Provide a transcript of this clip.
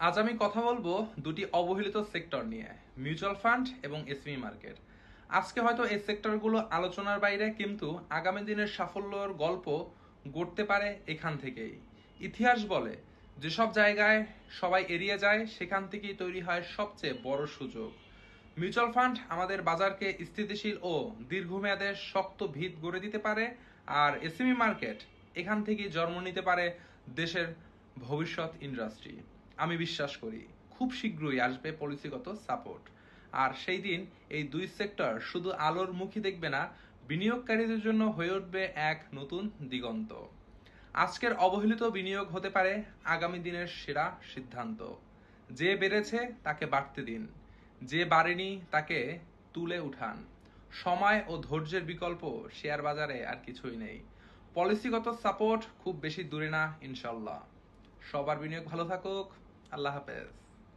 আজ আমি কথা বলব দুটি অবহেলিত সেক্টর নিয়ে, মিউচুয়াল ফান্ড এবং এসএমই মার্কেট। আজকে হয়তো এই সেক্টরগুলো আলোচনার বাইরে, কিন্তু আগামী দিনের সাফল্যর গল্প গড়তে পারে এখান থেকেই। ইতিহাস বলে, যেসব জায়গায় সবাই এড়িয়ে যায়, সেখান থেকেই তৈরি হয় সবচেয়ে বড় সুযোগ। মিউচুয়াল ফান্ড আমাদের বাজারকে স্থিতিশীল ও দীর্ঘমেয়াদে শক্ত ভিত গড়ে দিতে পারে, আর এসএমই মার্কেট এখান থেকেই জন্ম নিতে পারে দেশের ভবিষ্যৎ ইন্ডাস্ট্রি। আমি বিশ্বাস করি, খুব শীঘ্রই আসবে পলিসিগত সাপোর্ট। আর সেই দিন এই দুই সেক্টর শুধু আলোর মুখী দেখবে না, বিনিয়োগকারীদের জন্য হয়ে উঠবে এক নতুন দিগন্ত। আজকের অবহেলিত বিনিয়োগ হতে পারে আগামী দিনের সেরা সিদ্ধান্ত। যে বেড়েছে তাকে বাড়তে দিন, যে বাড়েনি তাকে তুলে উঠান। সময় ও ধৈর্যের বিকল্প শেয়ার বাজারে আর কিছুই নেই। পলিসিগত সাপোর্ট খুব বেশি দূরে না, ইনশাল্লাহ। সবার বিনিয়োগ ভালো থাকুক। আল্লাহ হাফেজ।